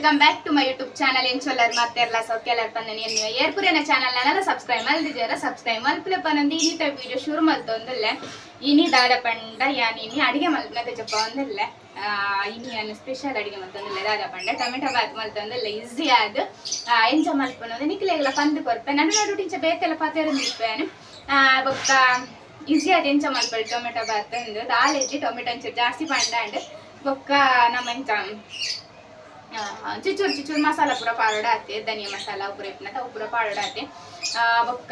welcome back to my YouTube channel ಏನ್ ಚೊಲ್ಲರ್ ಮಾತೆಲ್ಲ ಸೌಖ್ಯಲ್ಲರ್ ಪಂದನಿ ಎನ್ನುವ ಏರ್ಪುರಿನ ಚಾನಲ್ ನನ್ನ ಸಬ್ಸ್ಕ್ರೈಬ್ ಮಲ್ದಿದ್ದೀರ ಸಬ್ಸ್ಕ್ರೈಬ್ ಮಲ್ಪಲೆ ಪನಂದಿ ಇನ್ನಿತ ವಿಡಿಯೋ ಶುರು ಮಲ್ತೊಂದಲ್ಲೇ ಇನಿ ದಾದ ಪಂಡ ಯಾನ್ ಇನಿ ಅಡಿಗೆ ಮಲ್ಪನ ತೆಜಪ್ಪ ಒಂದಲ್ಲೇ ಇನಿ ಅನ್ನ ಸ್ಪೆಷಲ್ ಅಡಿಗೆ ಮಲ್ತೊಂದಲ್ಲ ದಾದ ಪಂಡ ಟೊಮೆಟೊ ಬಾತ್ ಮಲ್ತೊಂದಲ್ಲ ಈಸಿ ಆದ ಎಂಚ ಮಲ್ಪನೋದು ನಿಕ್ಲೆಗೆಲ್ಲ ಪಂದು ಕೊರ್ಪೆ ನಡು ನಡು ಟಿಂಚ ಬೇತೆಲ್ಲ ಪಾತೆರ ನಿಲ್ಪೇನು ಬೊಕ್ಕ ಈಸಿ ಆದ ಎಂಚ ಮಲ್ಪಲ್ ಟೊಮೆಟೊ ಬಾತ್ ಅಂದು ದಾಲೆಜ್ಜಿ ಟೊಮೆಟೊ ಒಂಚೂರು ಜಾಸ್ತಿ ಪಂಡ ಅಂಡ್ ಬೊಕ್ಕ ನಮ್ಮ ಎಂಚ ಚಿಚೂರು ಚಿಚೂರು ಮಸಾಲ ಪೂರ ಪಾಡಾತೆ ಧನಿಯಾ ಮಸಾಲ ಉಪ್ಪು ಇಪ್ಪನತ ಉಪ್ಪುರ ಆತೆ ಬೊಕ್ಕ,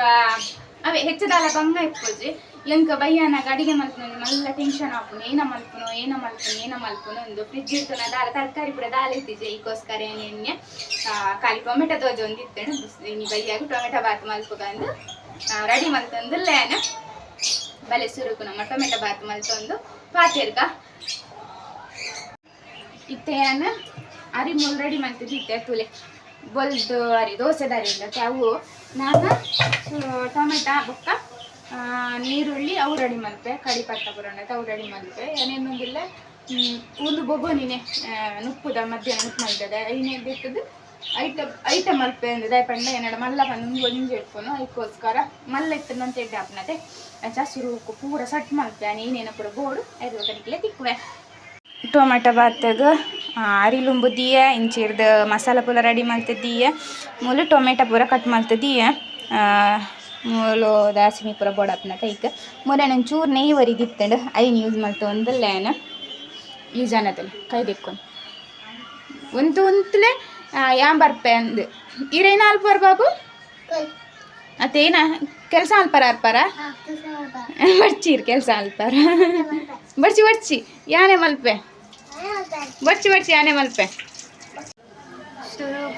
ಅವೇ ಹೆಚ್ಚದಾಲ ಬಂಗ ಇಪ್ಪುಜಿ ಎಂಕ ಬಯ್ಯನಾಗ ಅಡಿಗೆ ಮಲ್ಪುನ ಮಲ್ಲ ಟೆನ್ಷನ್ ಆಪುನು ಏನ ಮಲ್ಪುನು ಏನ ಮಲ್ಪುನು ಏನ ಮಲ್ಪುನು ಒಂದು ಫ್ರಿಜ್ ಇರ್ತನ ದಾಲ, ತರಕಾರಿ ಪೂರ ದಾಲ ಇತ್ತಿಜೆ ಈಗೋಸ್ಕರ ಏನೇನ್ಯ ಖಾಲಿ ಟೊಮೆಟೊ ದೋಜೆ ಒಂದು ಇತ್ತೇನು ನೀನು ಬಯ್ಯಾಗ ಟೊಮೆಟೊ ಬಾತ್ ಮಲ್ಪುಗಂದು ರೆಡಿ ಮಲ್ತಂದು ಲೇನ ಬಲೆ ಸುರುಕು ನಮ್ಮ ಟೊಮೆಟೊ ಬಾತ್ ಮಲ್ತೊಂದು ಪಾತಿರ್ಗ ಇತ್ತೇನ? ಅರಿ ರೆಡಿ ಮಾಡ್ತಿದ್ದೆ ಇತ್ತೆ ತುಲೆ ಬೊಲ್ದು ಅರಿ ಇಲ್ಲ ಅವು ನಾನು ಟೊಮೆಟೊ, ಬೊಕ್ಕ ನೀರುಳ್ಳಿ, ಅವು ರೆಡಿ ಮಲ್ಪೆ ಕಡಿ ಪತ್ತ ಬರೋಣ ಅವು ರೆಡಿ ಮಲ್ಪೆ ಏನೇನೊಂದಿಲ್ಲ ಒಂದು ಬೊಬ್ಬನಿನೇ ನುಪ್ಪುದ, ಮಧ್ಯಾಹ್ನ ನುಪ್ಪು ಮಲ್ತದೆ ಐನೇ ಬಿಟ್ಟದ್ದು ಐಟಮ್ ಐಟಮ್ ಮಲ್ಪೆ ಅಂದ್ರೆ ದಯಪಂಡ ಏನಾಡ ಮಲ್ಲ ಬಂದು ಒಂಜಿ ಇಟ್ಕೊನು. ಅದಕ್ಕೋಸ್ಕರ ಮಲ್ಲ ಇತ್ತು ಅಂತ ಎಡ್ಡೆ ಹಾಪ್ನದೆ ಅಂಚ ಸುರುಕು ಪೂರ ಸಟ್ ಮಲ್ಪೆ ನೀನೇನು ಪೂರ ಬೋಡು ಐದು ಗಂಟೆಗೆ ತಿಕ್ಕುವೆ. ಟೊಮೆಟೊ ಬಾತಗ ಆರಿ ಲುಂಬುದೀಯ ಇಂಚಿರ್ದು ಮಸಾಲ ಪೂರ ರೆಡಿ ಮಾಡ್ತಿದ್ದೀಯ ಮೂಲು ಟೊಮೆಟೊ ಪೂರ ಕಟ್ ಮಾಡ್ತಿದ್ದೀಯ ಮೂಲು ದಾಸಿಮಿ ಪೂರ ಬೋಡಪ್ನ ಕೈಕ್ ನನ್ನ ಚೂರು ನೆಯ್ಯಿ ಒರಿದಿತ್ತಂಡು, ಐನ್ ಯೂಸ್ ಮಾಡ್ತು ಒಂದು ಲ್ಯಾನ. ಯೂಸ್ ಅನ್ನೋದಲ್ಲಿ ಕೈ ದಿಕ್ಕೊಂಡು ಒಂದು ಒಂತಲೇ ಯಾಂಬರ್ಪೆ ಅಂದು. ಇರೇನಾಲ್ ಬಾಬು ಅತ್ತೇನ ಕೆಲಸ ಅಲ್ಪರ ಅಲ್ಪರ ಬಡ್ಚೀರ್ ಕೆಲಸ ಅಲ್ಪರ ಬಡ್ಚಿ ಬಡ್ಚಿ ಯಾನೆ ಮಲ್ಪೆ ಬಡ್ಚಿ ಬಡ್ಚಿ ಯಾನೆ ಮಲ್ಪೆ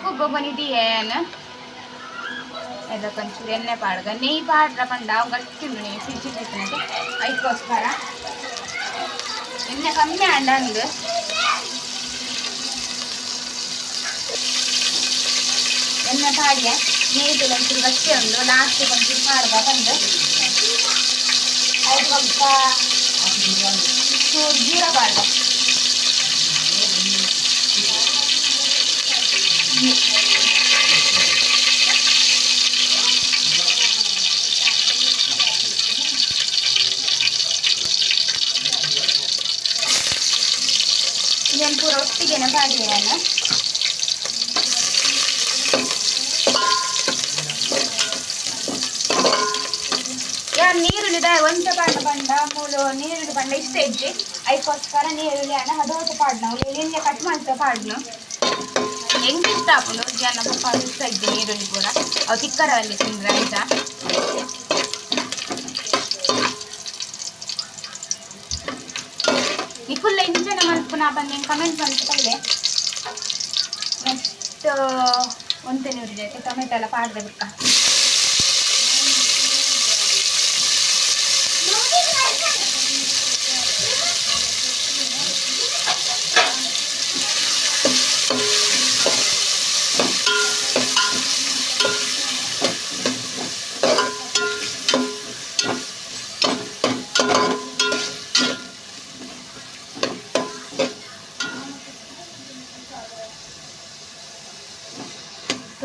ಕುಬ್ಬ ಬಂದಿದ್ದೀಯೇನು ಎಲ್ಲ కొంచెం ಎಣ್ಣೆ ಪಾಡ್ಗ ನೆಯ್ಯಿ ಪಾಡ್ರ ಪಂಡ ಅವು ಗಟ್ಟಿಂಡು ನೆಯ್ಯಿ ಫ್ರಿಜ್ ಇಟ್ಟಿನಂತೆ ಅದಕ್ಕೋಸ್ಕರ ಎಣ್ಣೆ ಕಮ್ಮಿ ಅಂಡ ಅಂದು ಎಣ್ಣೆ ಪಾಡಿಯ ನೆಯ್ದು ಒಂಚೂರು ಗಟ್ಟಿ ಉಂಡು ಲಾಸ್ಟ್ ಒಂಚೂರು ಪಾಡ್ಗ ಬಂದು ಅದು ಸ್ವಲ್ಪ ಚೂರು ಜೀರ ಪಾಡ್ಗ ಇದನ್ನು ಪೂರ ಒಟ್ಟಿಗೆನೆ ಪಾಡಿದೆ ನಾನು ಯಾರು ನೀರುಳ್ಳಿ ದ ಒಂಚ ಪಾಂಡ ಪಂಡ ಮೂಲು ನೀರುಳ್ಳಿ ಪಂಡ ಇಷ್ಟ ಇಜ್ಜಿ ಅದಕ್ಕೋಸ್ಕರ ನೀರುಳ್ಳಿ ಅಣ್ಣ ಹದೋಟು ಪಾಡ್ನ? ಎಣ್ಣೆ ಕಟ್ ಮಾಡ್ತಾ ಪಾಡ್ನು? ಹೆಂಗೆ ಇಷ್ಟ ಹಾಕೊಂಡು ಜನ ಪಪ್ಪ ಇಷ್ಟ ಇದ್ದೆ ನೀರುಳ್ಳಿ ಕೂಡ. ಅವು ತಿಕ್ಕರಲ್ಲಿ ತಿಂದ್ರೆ ಆಯ್ತಾ? ನಿಕ್ಕುಲ್ಲ ಇಂಜನ ಮಲ್ಪುನ ಬಂದು ಕಮೆಂಟ್ ಮಾಡ್ತಲ್ಲೇ ನೆಕ್ಸ್ಟ್ ಒಂತೆ ನೀರು ಜೊತೆ ಟೊಮೆಟೊ ಎಲ್ಲ ಪಾಡ್ದೆ ಬಿಕ್ಕ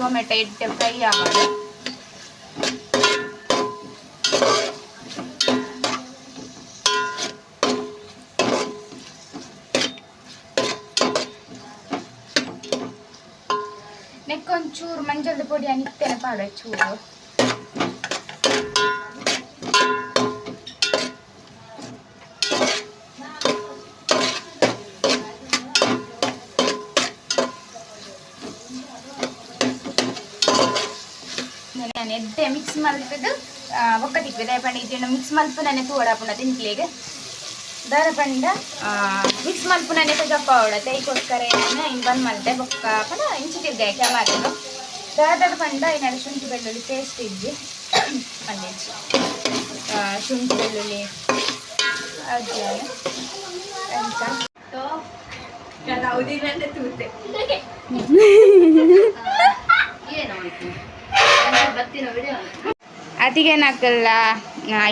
ಟೊಮೆಟೊ ಇಟ್ಟು ಫ್ರೈ ಆಗೋದು ನೆಕ್ಕೊಂಚೂರು ಮಂಜಳದ ಪುಡಿ ನಿತ್ತೇನೆ ಪಾಡ ಚೂರು ನಾನು ಎದ್ದೆ ಮಿಕ್ಸ್ ಮಲ್ಪದು ಒಕ್ಕಟಿಕ್ವೆ ದಯಪಂಡ ಇದನ್ನು ಮಿಕ್ಸ್ ಮಲ್ಪು ನನ್ನ ತೋಡಾಪುನ ತಿನ್ಕ್ಲಿಗೆ ದರ ಪಂಡ ಮಿಕ್ಸ್ ಮಲ್ಪು ನನ್ನ ಜಪ್ಪ ಹೊಡತೆ ಇದಕ್ಕೋಸ್ಕರ ನಾನು ಇನ್ನು ಬಂದ್ ಮಲ್ತೆ ಬೊಕ್ಕ ಪಂಡ ಇಂಚಿ ತಿರ್ಗಾಯ ಕೆಮಾರಿನು ದರದ ಪಂಡ ಏನಾದ್ರು ಶುಂಠಿ ಬೆಳ್ಳುಳ್ಳಿ ಪೇಸ್ಟ್ ಇದ್ದಿ ಪಂಡಿಂಚಿ ಶುಂಠಿ ಬೆಳ್ಳುಳ್ಳಿ. ಅದು ಎಂತ? ತೂತೆ. ಅದಿಗೆ ನಕಲ್ಲ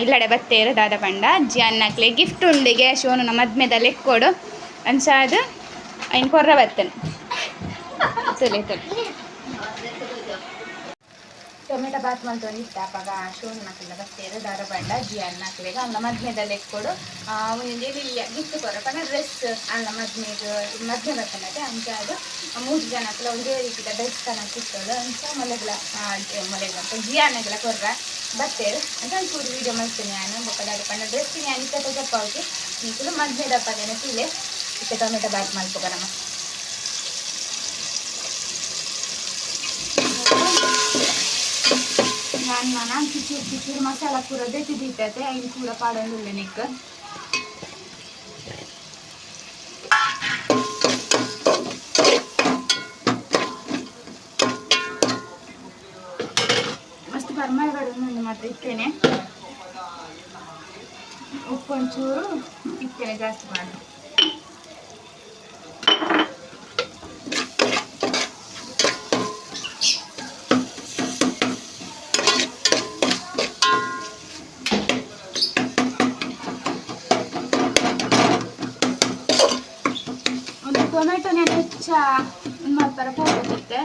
ಇಲ್ಲಡೆ ಬತ್ತೆ ಇರೋದಾದ ಬಂಡ ಅಜ್ಜಿ ಅನ್ನಕ್ಲೆ ಗಿಫ್ಟ್ ಉಂಡಿಗೆ ಶೋನು ನಮ್ಮ ಮದ್ಮೆದಲ್ಲಿ ಕೊಡು ಅನ್ಸಾದು ಇನ್ನು ಕೊರ್ರ ಬರ್ತೇನೆ. ತಲೆ ತಲೆ ಟೊಮೆಟೊ ಬಾತ್ ಮಾಡ್ಕೊಂಡು ಇಷ್ಟ. ಅಪ್ಪಾಗ ಶೋನ್ ಹಾಕಿಲ್ಲ ಬರ್ತೇವೆ ದಾರ ಬಂಡ ಜಿ ಅನ್ನ ಹಾಕಿದಾಗ ಅಲ್ಲ ಮಧ್ಯದಲ್ಲಿ ಇಟ್ಕೊಡು. ಒಂದೇ ಗಿಫ್ಟ್ ಕೊರ ಪಣ ಡ್ರೆಸ್ ಅನ್ನ ಮಧ್ಯದ್ದು ಮಧ್ಯ ಬರ್ತಾನೆ ಅಂಚೆ ಅದು. ಮೂರು ಜನ ಹಾಕಲ್ಲ ಒಂದೇ ರೀತಿಯ ಡ್ರೆಸ್ ಕನ ಕಿತ್ತೋಳು ಅಂಚ ಮಲೆಗಳ ಮಲೆಗಳ ಅಂತ ಜಿ ಅನ್ನಗಳ ಕೊರ್ರ ಬರ್ತೇವೆ ಅಂತ ಒಂಚೂರು ವೀಡಿಯೋ ಮಾಡ್ತೀನಿ ನಾನು. ಬೊಕ್ಕದಾರ ಪಣ ಡ್ರೆಸ್ ನಾನು ಇತ್ತ ಸ್ವಲ್ಪ ಹೋಗಿ ನೀನು ಮದ್ಮೆ ದಪ್ಪದೇನೆ ಸೀಲೆ ಇತ್ತ ಟೊಮೆಟೊ ಬಾತ್ ಮಾಡ್ಕೊಬರಮ್ಮ ನಾನು ನಾನು ಕಿಚೂರು ಕಿಚೂರು ಮಸಾಲ ಪೂರ ದೆತ್ತಿದ್ದಿಟ್ಟತೆ ಐದು ಪೂರ ಪಾಡೊಂದುಲ್ಲೆ ನಿಕ್ ಮಸ್ತ್ ಪರ್ಮಳಗಳನ್ನು ಮಾತ್ರ ಇತ್ತೇನೆ ಉಪ್ಪು ಒಂಚೂರು ಇತ್ತೇನೆ ಜಾಸ್ತಿ ಮಾಡಿ ಒಂದು ಟೊಮೆಟೊ ನಾನು ಹೆಚ್ಚ ಮಲ್ಪರ ಪೋಗುತ್ತೆ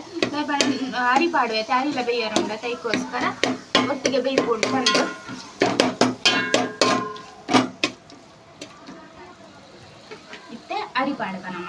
ಅರಿ ಪಾಡುವೆ ಅರಿಲ ಬೇಯರುಂಡ ತೈಕೋಸ್ಕರ ಒಟ್ಟಿಗೆ ಬೇಯ್ಕೊಂಡು ಬಂದು. ಇತ್ತೆ ಅರಿ ಪಾಡುವ ನಮ್ಮ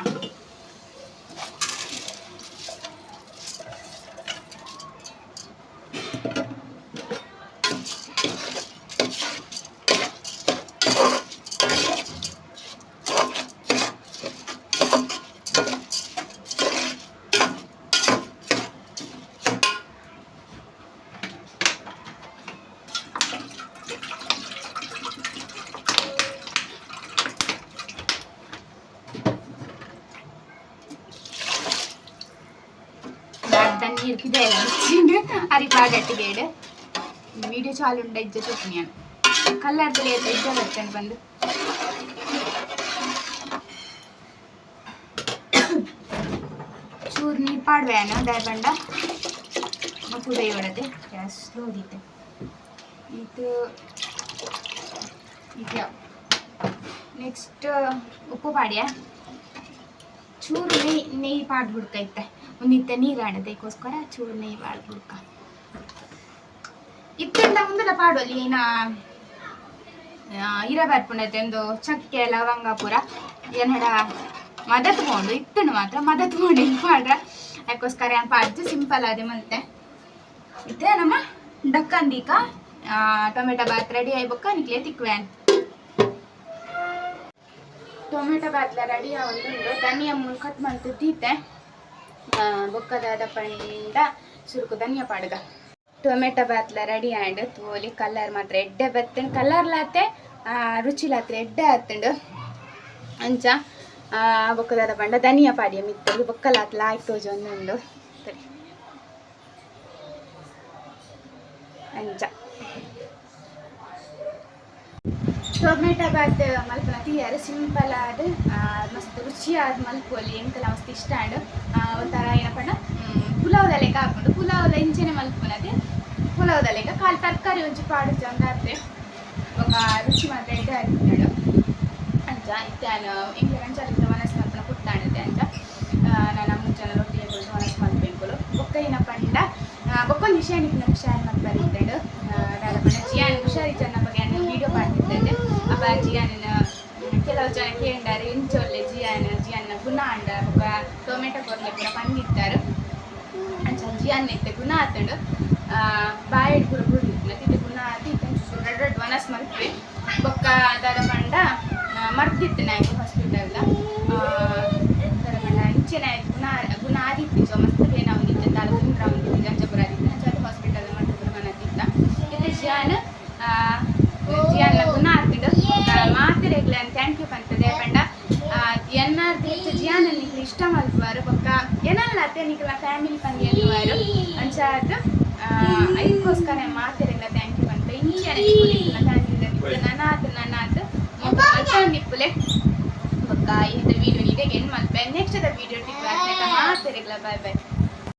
ഈർക്കിതേല അരിപ്പ ഗട്ടികേട് വീഡിയോ ചാലുണ്ട ഇജ്ജ ചുട്ടിയാണ് കല്ലാരത്തിൽ ഇജ്ജ വെച്ചാൽ ബന്ധു ಚೂರು ನಿಪ್ಪಾಡ್ ವ್ಯಾನು ಡೈಬಂಡ ಕುದ ಹೊಡದೆ ಗ್ಯಾಸ್ ಸ್ಲೋ ಇದೆ, ಇದು ಇದು ನೆಕ್ಸ್ಟ್ ಉಪ್ಪು ಪಾಡ್ಯ? ಚೂರು ನೆಯ್ ನೆಯ್ ಪಾಡ್ಬಿಡ್ತೈತೆ. ಒಂದಿತ್ತ ನೀರು ಆಡೋದಕ್ಕೋಸ್ಕರ ಚೂರು ನೆಯ್ಯಿ ಪಾಡ್ಬಿಡ್ಕ ಮುಂದೆ ಮುಂದಲ ಪಾಡೋಲಿ ಏನ ಇರಬಾರ್ಪುಂಡತೆ ಒಂದು ಚಕ್ಕೆ ಲವಂಗ ಪೂರ ಏನಡ ಮದತ್ ಕೊಂಡು ಇತ್ತನು ಮಾತ್ರ ಮದತ್ ಕೊಂಡು ಪಾಡ್ರ ಅದಕ್ಕೋಸ್ಕರ ಏನು ಪಾಡ್ತು ಸಿಂಪಲ್ ಅದೇ ಮತ್ತೆ. ಇತ್ತೆ ನಮ್ಮ ಡಕ್ಕಂದೀಕ ಟೊಮೆಟೊ ಬಾತ್ ರೆಡಿ ಆಯ್ಬೇಕ ನಿಕ್ಲೆ ತಿಕ್ವೇನ್ ಟೊಮೆಟೊ ಬಾತ್ಲ ರೆಡಿ ಆಗುಂಡು ಧನಿಯ ಮುಳ್ ಕಟ್ ಮಾಡ್ತಿದ್ದಿತ್ತೆ ಬೊಕ್ಕದಾದ ಪಂಡ ಸುರುಕು ಧನಿಯಾ ಪಾಡ್ಗ. ಟೊಮೆಟೊ ಬಾತ್ಲ ರೆಡಿ ಆಂಡ್ ತೋಲಿ ಕಲರ್ ಮಾತ್ರ ಎಡ್ಡೆ ಬತ್ತಂಡು. ಲಾತೆ ರುಚಿಲಾತ್ರೆ ಎಡ್ಡೆ ಆತಂಡು. ಅಂಚ ಬೊಕ್ಕದಾದ ಪಂಡ ಧನಿಯಾ ಪಾಡಿಯ ಮಿತ್ತದು ಬೊಕ್ಕಲಾತ್ಲ ಆಯ್ತು ಒಂದೊಂದು ಅಂಚ. ಟೊಮೆಟೊ ಬಾತ್ ಮಲ್ಪನತಿ ಯಾರು ಸಿಂಪಲ್ ಆದ ಮಸ್ತ್ ರುಚಿಯಾದ ಮಲ್ಪೋಲಿ ಎಂಕಲ ಮಸ್ತ್ ಇಷ್ಟ ಆಡು ಒಂಥರ ಏನಪ್ಪ ಪುಲಾವ್ದ ಲೆಕ್ಕ ಹಾಕೊಂಡು ಪುಲಾವ್ದ ಇಂಚೆನೆ ಮಲ್ಪುನದೆ ಪುಲಾವ್ದ ಲೆಕ್ಕ ಕಾಲು ತರಕಾರಿ ಒಂಚು ಪಾಡು ಚಂದ ಆದ್ರೆ ఒక రుచి మాత్రం అయితే అవుతున్నాడు అంత ఇత్తాను ఇంకా మంచి అడిగితే మనసు మల్పన పుట్టాను అంత నా నమ్ముచాను రొట్టి కొంచెం మనసు మల్పెంకులు ఒక్క అయిన పండ ఒక్కొక్క విషయానికి నాకు షాన్ మల్పరిస్తాడు దాని పండ జియానికి హుషారిచ్చాను ಜಿಯಾನ್ ಕೆಲವು ಜನ ಕೇಳಿದಾರೆ ಇಂಚೊಲ್ಲೆ ಜಿಯಾನ್ ಜಿಯಾನ್ನ ಗುಣ ಅಂಡ ಬೊಕ ಟೊಮೆಟೊ ಕೊರ್ಲೆ ಪೂರ ಪಂಡಿತ್ತಾರೆ ಅಂಚ ಜಿಯಾನ್ ಇತ್ತೆ ಗುಣ ಆತಂಡು ಬಾಯಡ್ ಪೂರ ಬುಡ್ಲಿತ್ತು ತಿಂತೆ ಗುಣ ಆತಿ ರೆಡ್ ರೆಡ್ ವನಸ್ ಮಲ್ಪೆ ಬೊಕ್ಕ ದಾದ ಪಂಡ ಮರ್ತಿತ್ತು ನಾಯ್ಕು ಹಾಸ್ಪಿಟಲ್ದ ದಾದ ಪಂಡ ಇಂಚೆನ ಗುಣ ಗುಣ ಆದಿತ್ತು ಸೊ ಮಸ್ತ್ ಬೇನ ಒಂದಿತ್ತು ತಾಲ ಕುಂದ್ರ ಒಂದಿತ್ತು ಜಂಜಪುರ ಆದಿತ್ತು ಅಂಚ ಅದು ಹಾಸ್ಪಿಟಲ್ ಮಟ್ಟಪುರ ಮನತಿತ್ತ ಇದು ಜಿಯಾನ್ ಜಿಯಾನ್ ಗುಣ ಆತಿಡು ಮಾತಿರೆಗ್ಲ ಥ್ಯಾಂಕ್ ಯು ಪಂತದೆ ಪಂಡ ಎನ್ನಾರ್ ಹೆಚ್ಚು ಇಷ್ಟ ಮಲ್ಪುವಾರು ಬೊಕ್ಕ ಏನಲ್ಲ ಅತ್ತೆ ನಿಕ್ಲ ಫ್ಯಾಮಿಲಿ ಅನ್ನುವಾರು ಅಂಚ ಅದು ಅದಕ್ಕೋಸ್ಕರ ಥ್ಯಾಂಕ್ ಯು ಅಂತ. ಫ್ಯಾಮಿಲಿ ನನ್ನ ನನಾತ್ ನಿಪ್ಪುಲೆ? ಬೊಕ್ಕ ಇದು ವಿಡಿಯೋ ಇದೆ ಏನು ಮಲ್ಪೆ ನೆಕ್ಸ್ಟ್ ಅದ ವಿಡಿಯೋ ಟಿಪ್ ಮಾತಿರೆಗ್ಲ ಬಾಯ್ ಬಾಯ್